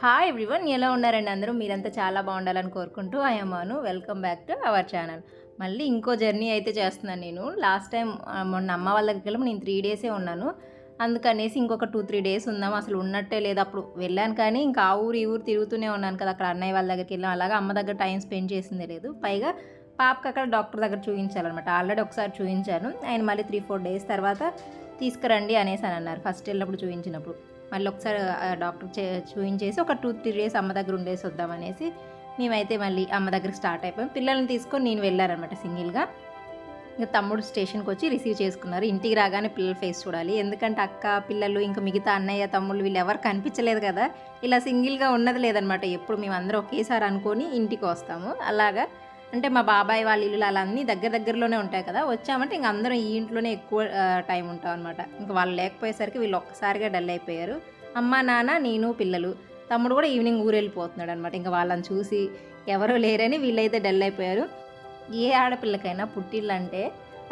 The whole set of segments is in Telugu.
హాయ్ ఎవ్రీవన్ ఎలా ఉన్నారండి అందరూ? మీరంతా చాలా బాగుండాలని కోరుకుంటూ అయ్యమ్మాను welcome back to our channel మళ్ళీ ఇంకో జర్నీ అయితే చేస్తున్నాను నేను. లాస్ట్ టైం మొన్న అమ్మ వాళ్ళ దగ్గరికి వెళ్ళి నేను త్రీ డేసే ఉన్నాను. అందుకనేసి ఇంకొక టూ త్రీ డేస్ ఉందాం. అసలు ఉన్నట్టే లేదు. అప్పుడు వెళ్ళాను కానీ ఇంకా ఆ ఊరు ఈ ఊరు తిరుగుతూనే ఉన్నాను కదా. అక్కడ అన్నయ్య వాళ్ళ దగ్గరికి వెళ్ళాం. అలాగా అమ్మ దగ్గర టైం స్పెండ్ చేసిందే లేదు. పైగా పాపకి అక్కడ డాక్టర్ దగ్గర చూపించాలన్నమాట ఆల్రెడీ ఒకసారి చూపించాను ఆయన మళ్ళీ త్రీ ఫోర్ డేస్ తర్వాత తీసుకురండి అనేసి అని అన్నారు. ఫస్ట్ వెళ్ళినప్పుడు చూపించినప్పుడు మళ్ళీ ఒకసారి డాక్టర్ చే చూపించేసి ఒక టూ త్రీ డేస్ అమ్మ దగ్గర ఉండేసి వద్దామనేసి మేమైతే మళ్ళీ అమ్మ దగ్గర స్టార్ట్ అయిపోయాం. పిల్లల్ని తీసుకొని నేను వెళ్ళారనమాట సింగిల్గా. ఇంకా తమ్ముడు స్టేషన్కి వచ్చి రిసీవ్ చేసుకున్నారు. ఇంటికి రాగానే పిల్లల ఫేస్ చూడాలి. ఎందుకంటే అక్క పిల్లలు ఇంకా మిగతా అన్నయ్య తమ్ముళ్ళు వీళ్ళు ఎవరు కనిపించలేదు కదా. ఇలా సింగిల్గా ఉన్నది లేదనమాట ఎప్పుడు మేము అందరూ ఒకేసారి అనుకొని ఇంటికి వస్తాము. అలాగా అంటే మా బాబాయ్ వాళ్ళ ఇల్లు అలా అన్నీ దగ్గర దగ్గరలోనే ఉంటాయి కదా వచ్చామంటే ఇంక అందరం ఈ ఇంట్లోనే ఎక్కువ టైం ఉంటాం అనమాట ఇంక వాళ్ళు లేకపోయేసరికి వీళ్ళు ఒక్కసారిగా డల్ అయిపోయారు. అమ్మ నాన్న నేను పిల్లలు. తమ్ముడు కూడా ఈవినింగ్ ఊరు వెళ్ళిపోతున్నాడు అనమాట ఇంకా వాళ్ళని చూసి ఎవరూ లేరని వీళ్ళైతే డల్ అయిపోయారు. ఏ ఆడపిల్లకైనా పుట్టిళ్ళంటే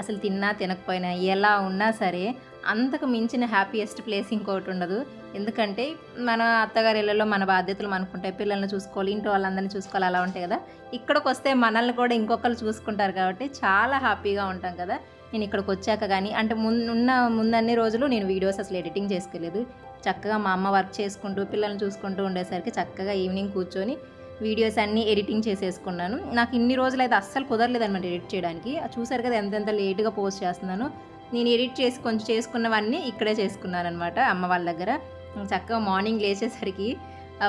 అసలు తిన్నా తినకపోయినా ఎలా ఉన్నా సరే అంతకు మించిన హ్యాపీయెస్ట్ ప్లేస్ ఇంకోటి ఉండదు. ఎందుకంటే మన అత్తగారి ఇళ్ళలో మన బాధ్యతలు మనకుంటాయి. పిల్లల్ని చూసుకోవాలి ఇంట్లో వాళ్ళందరినీ చూసుకోవాలి అలా ఉంటాయి కదా. ఇక్కడికి వస్తే మనల్ని కూడా ఇంకొకరు చూసుకుంటారు కాబట్టి చాలా హ్యాపీగా ఉంటాం కదా. నేను ఇక్కడికి వచ్చాక కానీ అంటే ముందు ఉన్న ముందన్ని రోజులు నేను వీడియోస్ అసలు ఎడిటింగ్ చేసుకోలేదు. చక్కగా మా అమ్మ వర్క్ చేసుకుంటూ పిల్లల్ని చూసుకుంటూ ఉండేసరికి చక్కగా ఈవినింగ్ కూర్చొని వీడియోస్ అన్నీ ఎడిటింగ్ చేసేసుకున్నాను. నాకు ఇన్ని రోజులు అయితే అస్సలు కుదరలేదు అనమాట ఎడిట్ చేయడానికి. చూసారు కదా ఎంతెంత లేట్గా పోస్ట్ చేస్తున్నాను. నేను ఎడిట్ చేసి కొంచెం చేసుకున్నవన్నీ ఇక్కడే చేసుకున్నాను అనమాట అమ్మ వాళ్ళ దగ్గర. చక్కగా మార్నింగ్ లేచేసరికి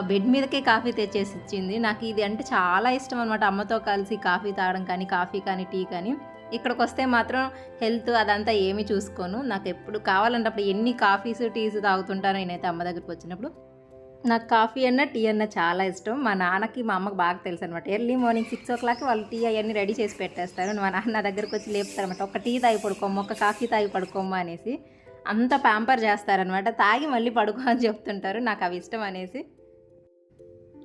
బెడ్ మీదకే కాఫీ తెచ్చేసి ఇచ్చింది నాకు ఇది అంటే చాలా ఇష్టం అనమాట అమ్మతో కలిసి కాఫీ తాగడం కానీ కాఫీ కానీ టీ కానీ. ఇక్కడికి వస్తే మాత్రం హెల్త్ అదంతా ఏమి చూసుకోను. నాకు ఎప్పుడు కావాలంటే అప్పుడు ఎన్ని కాఫీస్ టీస్ తాగుతుంటారో నేనైతే అమ్మ దగ్గరికి వచ్చినప్పుడు. నాకు కాఫీ అన్న టీ అన్న చాలా ఇష్టం. మా నాన్నకి మా అమ్మకి బాగా తెలుసు అనమాట early morning six o'clock వాళ్ళు టీ అవన్నీ రెడీ చేసి పెట్టేస్తారు. మా నాన్న దగ్గరకు వచ్చి లేపుతారనమాట ఒక టీ తాగి పడుకోమ్మ ఒక కాఫీ తాగి పడుకోమ్మ అనేసి. అంత ప్యాంపర్ చేస్తారనమాట తాగి మళ్ళీ పడుకో అని చెప్తుంటారు. నాకు అవి ఇష్టం అనేసి.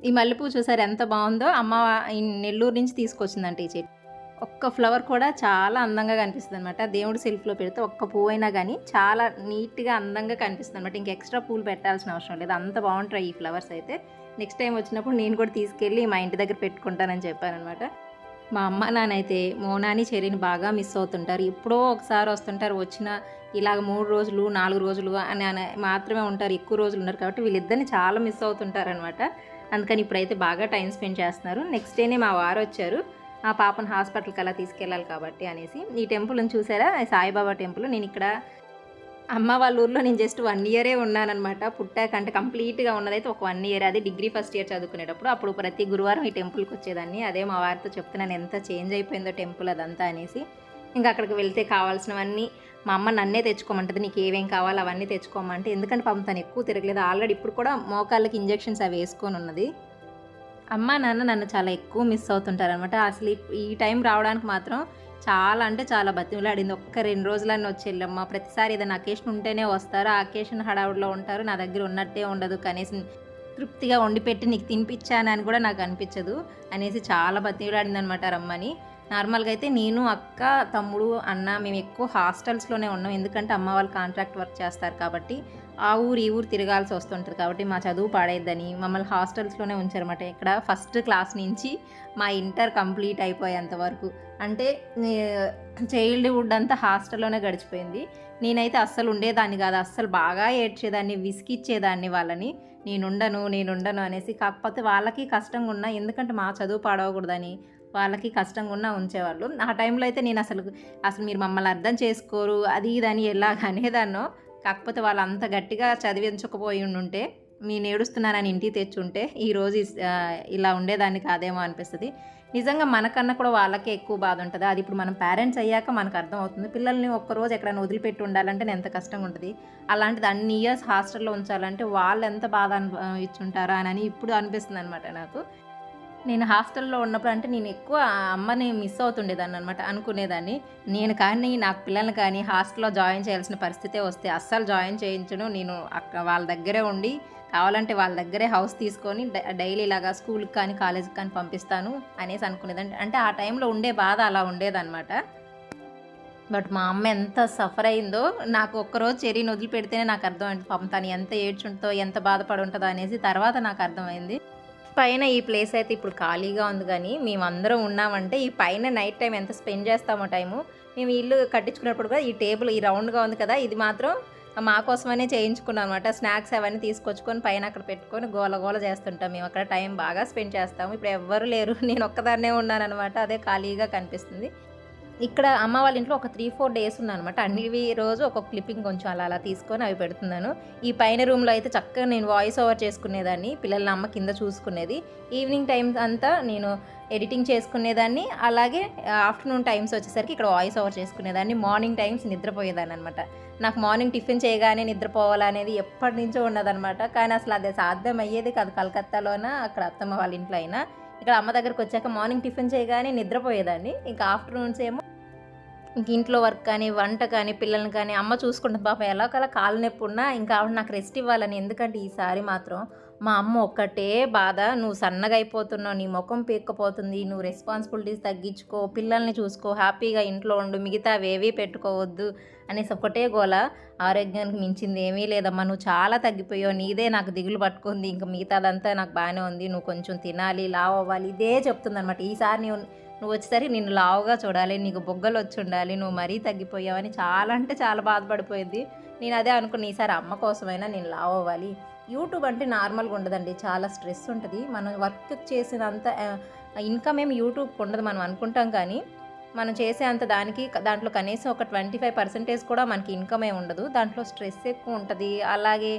ఈ మల్లెపూ చూసారు ఎంత బాగుందో? అమ్మ ఈ నెల్లూరు నుంచి తీసుకొచ్చిందంట ఈ చెట్టు. ఒక్క ఫ్లవర్ కూడా చాలా అందంగా కనిపిస్తుంది అనమాట దేవుడి సెల్ఫ్లో పెడితే ఒక్క పువ్వు అయినా కానీ చాలా నీట్గా అందంగా కనిపిస్తుంది అనమాట ఇంక ఎక్స్ట్రా పూలు పెట్టాల్సిన అవసరం లేదు. అంత బాగుంటాయి ఈ ఫ్లవర్స్ అయితే. నెక్స్ట్ టైం వచ్చినప్పుడు నేను కూడా తీసుకెళ్ళి మా ఇంటి దగ్గర పెట్టుకుంటానని చెప్పానమాట మా అమ్మ నాన్నైతే మోనాని చెరిని బాగా మిస్ అవుతుంటారు. ఎప్పుడో ఒకసారి వస్తుంటారు వచ్చిన ఇలాగ మూడు రోజులు నాలుగు రోజులు అని మాత్రమే ఉంటారు. ఎక్కువ రోజులు ఉన్నారు కాబట్టి వీళ్ళిద్దరిని చాలా మిస్ అవుతుంటారు అనమాట అందుకని ఇప్పుడైతే బాగా టైం స్పెండ్ చేస్తున్నారు. నెక్స్ట్ డేనే మా వారు వచ్చారు. ఆ పాపను హాస్పిటల్కి అలా తీసుకెళ్ళాలి కాబట్టి అనేసి. ఈ టెంపుల్ని చూసారా? సాయిబాబా టెంపుల్. నేను ఇక్కడ అమ్మ వాళ్ళ ఊర్లో నేను జస్ట్ వన్ ఇయరే ఉన్నానమాట పుట్టాక అంటే కంప్లీట్గా ఉన్నదైతే ఒక వన్ ఇయర్ అది డిగ్రీ ఫస్ట్ ఇయర్ చదువుకునేటప్పుడు అప్పుడు ప్రతి గురువారం ఈ టెంపుల్కి వచ్చేదాన్ని. అదే మా వారితో చెప్తున్నాను ఎంత చేంజ్ అయిపోయిందో టెంపుల్ అదంతా అనేసి. ఇంకా అక్కడికి వెళ్తే కావాల్సినవన్నీ మా అమ్మ నన్నే తెచ్చుకోమంటది నీకు ఏమేం కావాలో అవన్నీ తెచ్చుకోమంటే ఎందుకంటే పాపం తను ఎక్కువ తిరగలేదు. ఆల్రెడీ ఇప్పుడు కూడా మోకాళ్ళకి ఇంజెక్షన్స్ అవి వేసుకొని ఉన్నది. అమ్మ నాన్న నన్ను చాలా ఎక్కువ మిస్ అవుతుంటారనమాట అసలు ఈ టైం రావడానికి మాత్రం చాలా అంటే చాలా బతిమలాడింది. ఒక్క రెండు రోజులన్నీ వచ్చి ప్రతిసారి ఏదైనా అకేషన్ ఉంటేనే వస్తారు? ఆ అకేషన్ హడావుడిలో ఉంటారు నా దగ్గర ఉన్నట్టే ఉండదు కనీసం తృప్తిగా వండి పెట్టి నీకు తినిపించానని కూడా నాకు అనిపించదు అనేసి చాలా బతిమలాడింది అనమాట రమ్మని. నార్మల్గా అయితే నేను అక్క తమ్ముడు అన్న మేము ఎక్కువ హాస్టల్స్లోనే ఉన్నాం. ఎందుకంటే అమ్మ వాళ్ళు కాంట్రాక్ట్ వర్క్ చేస్తారు కాబట్టి ఆ ఊరు ఈ ఊరు తిరగాల్సి వస్తుంటుంది కాబట్టి మా చదువు పాడైద్దని మమ్మల్ని హాస్టల్స్లోనే ఉంచారన్నమాట. ఇక్కడ ఫస్ట్ క్లాస్ నుంచి మా ఇంటర్ కంప్లీట్ అయిపోయేంత వరకు. అంటే చైల్డ్హుడ్ అంతా హాస్టల్లోనే గడిచిపోయింది. నేనైతే అస్సలు ఉండేదాన్ని కాదు. అస్సలు బాగా ఏడ్చేదాన్ని విసిగిచ్చేదాన్ని వాళ్ళని. నేనుండను నేనుండను అనేసి కాకపోతే వాళ్ళకి కష్టంగా ఉన్నా ఎందుకంటే మా చదువు పాడవకూడదని వాళ్ళకి కష్టంగా ఉన్నా ఉంచేవాళ్ళు. ఆ టైంలో అయితే నేను అసలు అసలు మీరు మమ్మల్ని అర్థం చేసుకోరు అది ఇది అని ఎలాగ అనేదాన్నో. కాకపోతే వాళ్ళు అంత గట్టిగా చదివించకపోయి ఉంటే నేను ఏడుస్తున్నానని ఇంటికి తెచ్చుంటే ఈరోజు ఇలా ఉండేదాన్ని కాదేమో అనిపిస్తుంది. నిజంగా మనకన్నా కూడా వాళ్ళకే ఎక్కువ బాధ ఉంటుంది. అది ఇప్పుడు మనం పేరెంట్స్ అయ్యాక మనకు అర్థం అవుతుంది పిల్లల్ని ఒక్కరోజు ఎక్కడైనా వదిలిపెట్టి ఉండాలంటే ఎంత కష్టంగా ఉంటుంది. అలాంటిది అన్ని ఇయర్స్ హాస్టల్లో ఉంచాలంటే వాళ్ళు ఎంత బాధ ఇచ్చుంటారా అని ఇప్పుడు అనిపిస్తుంది అనమాట నాకు. నేను హాస్టల్లో ఉన్నప్పుడు అంటే నేను ఎక్కువ అమ్మని మిస్ అవుతుండేదాన్ని అనమాట అనుకునేదాన్ని. నేను కానీ నాకు పిల్లల్ని కానీ హాస్టల్లో జాయిన్ చేయాల్సిన పరిస్థితే వస్తే అస్సలు జాయిన్ చేయించను. నేను అక్కడ వాళ్ళ దగ్గరే ఉండి కావాలంటే వాళ్ళ దగ్గరే హౌస్ తీసుకొని డైలీ ఇలాగా స్కూల్కి కానీ కాలేజ్కి కానీ పంపిస్తాను అనేసి అనుకునేదండి. అంటే ఆ టైంలో ఉండే బాధ అలా ఉండేదన్నమాట. బట్ మా అమ్మ ఎంత సఫర్ అయిందో నాకు ఒక్కరోజు చెరీని వదిలిపెడితేనే నాకు అర్థమైంది. పాపం తను ఎంత ఏడ్చుంటుందో ఎంత బాధపడి ఉంటుందో అనేసి తర్వాత నాకు అర్థమైంది. పైన ఈ ప్లేస్ అయితే ఇప్పుడు ఖాళీగా ఉంది కానీ మేమందరం ఉన్నామంటే ఈ పైన నైట్ టైం ఎంత స్పెండ్ చేస్తామో టైము. మేము ఇల్లు కట్టించుకున్నప్పుడు కూడా ఈ టేబుల్ ఈ రౌండ్గా ఉంది కదా ఇది మాత్రం మా కోసమనే చేయించుకున్నాం అనమాట స్నాక్స్ అవన్నీ తీసుకొచ్చుకొని పైన అక్కడ పెట్టుకొని గోల గోల చేస్తుంటాం మేము. అక్కడ టైం బాగా స్పెండ్ చేస్తాము. ఇప్పుడు ఎవ్వరు లేరు. నేను ఒక్కదాన్నే ఉన్నాను అనమాట అదే ఖాళీగా కనిపిస్తుంది. ఇక్కడ అమ్మ వాళ్ళ ఇంట్లో ఒక త్రీ ఫోర్ డేస్ ఉన్నానమాట అన్ని రోజు ఒక క్లిప్పింగ్ కొంచెం అలా అలా తీసుకొని అవి పెడుతున్నాను. ఈ పైన రూమ్లో అయితే చక్కగా నేను వాయిస్ ఓవర్ చేసుకునేదాన్ని పిల్లల అమ్మ కింద చూసుకునేది. ఈవినింగ్ టైమ్స్ అంతా నేను ఎడిటింగ్ చేసుకునేదాన్ని. అలాగే ఆఫ్టర్నూన్ టైమ్స్ వచ్చేసరికి ఇక్కడ వాయిస్ ఓవర్ చేసుకునేదాన్ని. మార్నింగ్ టైమ్స్ నిద్రపోయేదాన్ని అనమాట నాకు మార్నింగ్ టిఫిన్ చేయగానే నిద్రపోవాలనేది ఎప్పటి నుంచో ఉన్నదనమాట కానీ అసలు అది సాధ్యం అయ్యేది కాదు. కలకత్తాలోన అక్కడ అత్తమ్మ వాళ్ళ ఇంట్లో అయినా. ఇక్కడ అమ్మ దగ్గరకు వచ్చాక మార్నింగ్ టిఫిన్ చేయగానే నిద్రపోయేదాన్ని. ఇంకా ఆఫ్టర్నూన్స్ ఏమో ఇంట్లో వర్క్ కానీ వంట కానీ పిల్లల్ని కానీ అమ్మ చూసుకుంటుంది పాపం ఎలా కల కాలు నొప్పి ఉన్నా ఇంకా ఆవిడ నాకు రెస్ట్ ఇవ్వాలని. ఎందుకంటే ఈసారి మాత్రం మా అమ్మ ఒక్కటే బాధ. నువ్వు సన్నగా అయిపోతున్నావు నీ ముఖం పీక్కపోతుంది నువ్వు రెస్పాన్సిబిలిటీస్ తగ్గించుకో పిల్లల్ని చూసుకో హ్యాపీగా ఇంట్లో ఉండు మిగతా అవేవీ పెట్టుకోవద్దు అనేసి ఒకటే గోల. ఆరోగ్యానికి మించింది ఏమీ లేదమ్మా. నువ్వు చాలా తగ్గిపోయావు నీదే నాకు దిగులు పట్టుకుంది ఇంకా మిగతాదంతా నాకు బాగానే ఉంది నువ్వు కొంచెం తినాలి లావ్ అవ్వాలి ఇదే చెప్తుందనమాట ఈసారి నువ్వు నువ్వు వచ్చేసరికి నిన్ను లావుగా చూడాలి నీకు బొగ్గలు వచ్చి ఉండాలి నువ్వు మరీ తగ్గిపోయావని చాలా అంటే చాలా బాధపడిపోయింది. నేను అదే అనుకున్న ఈసారి అమ్మ కోసమైనా నేను లావ్ అవ్వాలి యూట్యూబ్ అంటే నార్మల్గా ఉండదండి చాలా స్ట్రెస్ ఉంటుంది. మనం వర్క్ చేసినంత ఇన్కమ్ ఏమి యూట్యూబ్కి ఉండదు మనం అనుకుంటాం కానీ మనం చేసే అంత దానికి దాంట్లో కనీసం ఒక ట్వంటీ ఫైవ్ పర్సెంటేజ్ కూడా మనకి ఇన్కమ్ ఏ ఉండదు. దాంట్లో స్ట్రెస్ ఎక్కువ ఉంటుంది. అలాగే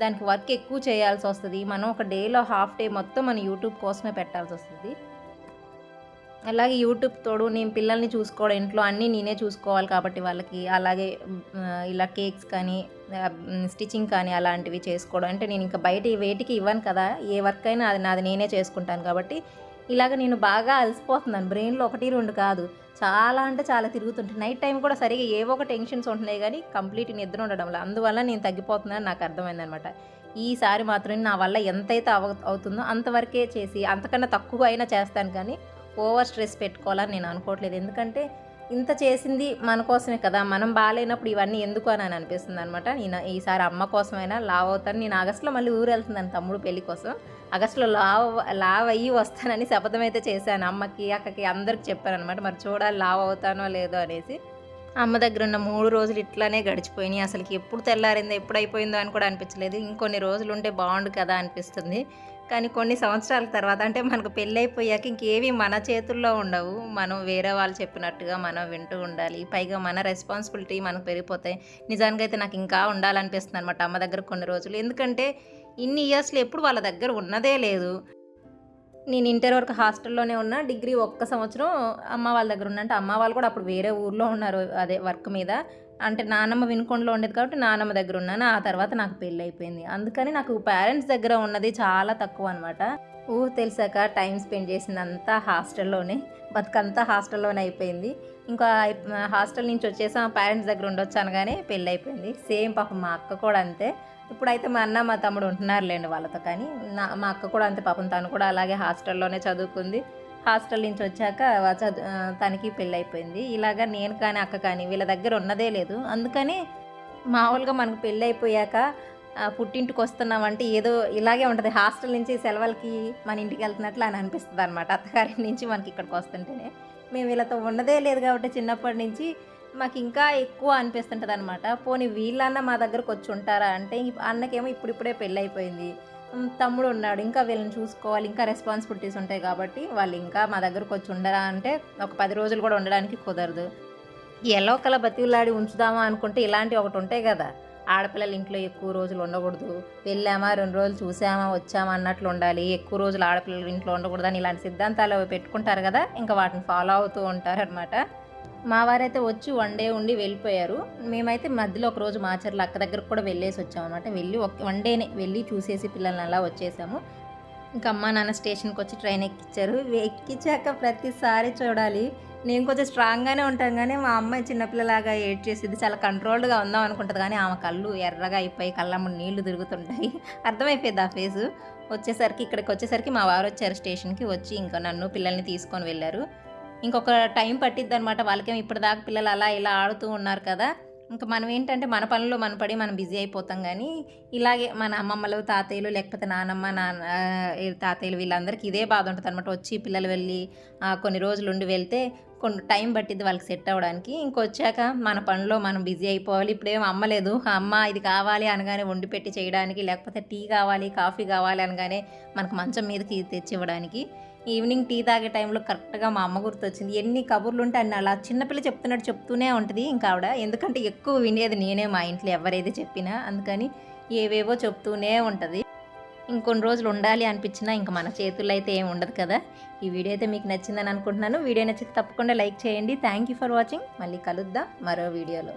దానికి వర్క్ ఎక్కువ చేయాల్సి వస్తుంది మనం ఒక డేలో హాఫ్ డే మొత్తం మన యూట్యూబ్ కోసమే పెట్టాల్సి వస్తుంది అలాగే యూట్యూబ్ తోడు నేను పిల్లల్ని చూసుకోవడం ఇంట్లో అన్నీ నేనే చూసుకోవాలి కాబట్టి వాళ్ళకి అలాగే ఇలా కేక్స్ కానీ స్టిచ్చింగ్ కానీ అలాంటివి చేసుకోవడం. అంటే నేను ఇంకా బయట వేటికి ఇవ్వను కదా ఏ వర్క్ అయినా అది నాది నేనే చేసుకుంటాను కాబట్టి ఇలాగ నేను బాగా అలసిపోతున్నాను. బ్రెయిన్లో ఒకటి రెండు కాదు. చాలా అంటే చాలా తిరుగుతుంటాయి నైట్ టైం కూడా సరిగా ఏవో ఒక టెన్షన్స్ ఉంటున్నాయి కానీ కంప్లీట్ నిద్ర ఉండడం వల్ల. అందువల్ల నేను తగ్గిపోతున్నాను నాకు అర్థమైందనమాట ఈసారి మాత్రం నా వల్ల ఎంతైతే అవ అవుతుందో అంతవరకే చేసి అంతకన్నా తక్కువ అయినా చేస్తాను కానీ ఓవర్ స్ట్రెస్ పెట్టుకోవాలని నేను అనుకోవట్లేదు. ఎందుకంటే ఇంత చేసింది మన కోసమే కదా మనం బాగాలేనప్పుడు ఇవన్నీ ఎందుకు అని అనిపిస్తుంది అనమాట నేను ఈసారి అమ్మ కోసమైనా లావ్ అవుతాను. నేను ఆగస్టులో మళ్ళీ ఊరు వెళ్తున్నాను తమ్ముడు పెళ్ళి కోసం. ఆగస్టులో లావ్ లావ్ అయ్యి వస్తానని శపథం అయితే చేశాను. అమ్మకి అక్కకి అందరికి చెప్పాను అనమాట మరి చూడాలి లావ్ అవుతానో లేదో అనేసి. అమ్మ దగ్గర ఉన్న మూడు రోజులు ఇట్లానే గడిచిపోయినాయి. అసలుకి ఎప్పుడు తెల్లారిందో ఎప్పుడు అయిపోయిందో అని కూడా అనిపించలేదు. ఇంకొన్ని రోజులు ఉంటే బాగుండు కదా అనిపిస్తుంది. కానీ కొన్ని సంవత్సరాల తర్వాత అంటే మనకు పెళ్ళైపోయాక ఇంకేవి మన చేతుల్లో ఉండవు. మనం వేరే వాళ్ళు చెప్పినట్టుగా మనం వింటూ ఉండాలి. పైగా మన రెస్పాన్సిబిలిటీ మనకు పెరిగిపోతాయి నిజానికి అయితే నాకు ఇంకా ఉండాలనిపిస్తుంది అనమాట అమ్మ దగ్గర కొన్ని రోజులు. ఎందుకంటే ఇన్ని ఇయర్స్లో ఎప్పుడు వాళ్ళ దగ్గర ఉన్నదే లేదు. నేను ఇంటర్ వరకు హాస్టల్లోనే ఉన్నా డిగ్రీ ఒక్క సంవత్సరం అమ్మ వాళ్ళ దగ్గర ఉన్నా అంటే అమ్మ వాళ్ళు కూడా అప్పుడు వేరే ఊర్లో ఉన్నారు అదే వర్క్ మీద. అంటే నానమ్మ వినుకొండలో ఉండేది కాబట్టి నానమ్మ దగ్గర ఉన్నాను. ఆ తర్వాత నాకు పెళ్ళి అయిపోయింది. అందుకని నాకు పేరెంట్స్ దగ్గర ఉన్నది చాలా తక్కువ అనమాట ఊహ తెలిసాక టైం స్పెండ్ చేసిందంతా హాస్టల్లోనే బతుకంతా హాస్టల్లోనే అయిపోయింది. ఇంకా హాస్టల్ నుంచి వచ్చేసాం పేరెంట్స్ దగ్గర ఉండొచ్చు అనగానే పెళ్ళి అయిపోయింది. సేమ్ పాపం మా అక్క కూడా అంతే. ఇప్పుడైతే మా అన్న మా తమ్ముడు ఉంటున్నారులేండి వాళ్ళతో కానీ నా మా అక్క కూడా అంతే పాపం తను కూడా అలాగే హాస్టల్లోనే చదువుకుంది. హాస్టల్ నుంచి వచ్చాక తనకి పెళ్ళైపోయింది. ఇలాగా నేను కానీ అక్క కానీ వీళ్ళ దగ్గర ఉన్నదే లేదు. అందుకని మామూలుగా మనకు పెళ్ళైపోయాక పుట్టింటికి వస్తున్నాం పుట్టింటికి వస్తున్నామంటే ఏదో ఇలాగే ఉంటుంది. హాస్టల్ నుంచి సెలవులకి మన ఇంటికి వెళ్తున్నట్లు అని అనిపిస్తుంది అనమాట అత్తగారి నుంచి మనకి ఇక్కడికి వస్తుంటేనే. మేము వీళ్ళతో ఉన్నదే లేదు కాబట్టి చిన్నప్పటి నుంచి మాకు ఇంకా ఎక్కువ అనిపిస్తుంటుంది అనమాట పోనీ వీళ్ళన్న మా దగ్గరకు వచ్చి ఉంటారా అంటే అన్నకేమో ఇప్పుడిప్పుడే పెళ్ళి అయిపోయింది తమ్ముడు ఉన్నాడు. ఇంకా వీళ్ళని చూసుకోవాలి. ఇంకా రెస్పాన్సిబిలిటీస్ ఉంటాయి కాబట్టి వాళ్ళు ఇంకా మా దగ్గరకు వచ్చి ఉండరా అంటే ఒక పది రోజులు కూడా ఉండడానికి కుదరదు. ఎలా ఒకలా బతివులాడి ఉంచుదామా అనుకుంటే ఇలాంటివి ఒకటి ఉంటాయి కదా. ఆడపిల్లలు ఇంట్లో ఎక్కువ రోజులు ఉండకూడదు. వెళ్ళామా రెండు రోజులు చూసామా వచ్చామా అన్నట్లు ఉండాలి. ఎక్కువ రోజులు ఆడపిల్లలు ఇంట్లో ఉండకూడదు అని ఇలాంటి సిద్ధాంతాలు పెట్టుకుంటారు కదా. ఇంకా వాటిని ఫాలో అవుతూ ఉంటారు అనమాట మా వారైతే వచ్చి వన్ డే ఉండి వెళ్ళిపోయారు. మేమైతే మధ్యలో ఒక రోజు మాచర్ల అక్క దగ్గరకు కూడా వెళ్ళేసి వచ్చాము అనమాట వెళ్ళి ఒక వన్ డేనే వెళ్ళి చూసేసి పిల్లల్ని అలా వచ్చేసాము. ఇంకా అమ్మ నాన్న స్టేషన్కి వచ్చి ట్రైన్ ఎక్కించారు ఎక్కించాక ప్రతిసారి చూడాలి. నేను కొంచెం స్ట్రాంగ్గానే ఉంటాను కానీ మా అమ్మాయి చిన్నపిల్లలాగా ఏడ్ చేసేది చాలా కంట్రోల్డ్గా ఉందాం అనుకుంటుంది కానీ ఆమె కళ్ళు ఎర్రగా అయిపోయి కళ్ళమ్మ నీళ్ళు తిరుగుతుంటాయి. అర్థమైపోయింది ఆ ఫేసు వచ్చేసరికి ఇక్కడికి వచ్చేసరికి మా వారు వచ్చారు స్టేషన్కి వచ్చి ఇంకా నన్ను పిల్లల్ని తీసుకొని వెళ్ళారు. ఇంకొక టైం పట్టిద్ది అనమాట వాళ్ళకేమో ఇప్పటిదాకా పిల్లలు అలా ఇలా ఆడుతూ ఉన్నారు కదా. ఇంకా మనం ఏంటంటే మన పనుల్లో మన పడి మనం బిజీ అయిపోతాం కానీ ఇలాగే మన అమ్మమ్మలు తాతయ్యలు లేకపోతే నానమ్మ నాన్న తాతయ్యలు వీళ్ళందరికీ ఇదే బాధ ఉంటుంది అనమాట వచ్చి పిల్లలు వెళ్ళి కొన్ని రోజులు ఉండి వెళ్తే కొన్ని టైం పట్టిద్ది వాళ్ళకి సెట్ అవ్వడానికి. ఇంకొచ్చాక మన పనిలో మనం బిజీ అయిపోవాలి. ఇప్పుడేం అమ్మలేదు అమ్మ ఇది కావాలి అనగానే వండి పెట్టి చేయడానికి లేకపోతే టీ కావాలి కాఫీ కావాలి అనగానే మనకు మంచం మీదకి తెచ్చి ఇవ్వడానికి ఈవినింగ్ టీ తాగే టైంలో కరెక్ట్గా మా అమ్మ గుర్తొచ్చింది. ఎన్ని కబుర్లు ఉంటే అన్న అలా చిన్నపిల్ల చెప్తున్నట్టు చెప్తూనే ఉంటుంది ఇంకా ఆవిడ ఎందుకంటే ఎక్కువ వినేది నేనే మా ఇంట్లో ఎవరైతే చెప్పినా. అందుకని ఏవేవో చెప్తూనే ఉంటుంది. ఇంకొన్ని రోజులు ఉండాలి అనిపించినా ఇంకా మన చేతుల్లో అయితే ఏం ఉండదు కదా. ఈ వీడియో అయితే మీకు నచ్చిందని అనుకుంటున్నాను. వీడియో నచ్చితే తప్పకుండా లైక్ చేయండి. Thank you for watching. మళ్ళీ కలుద్దాం మరో వీడియోలో.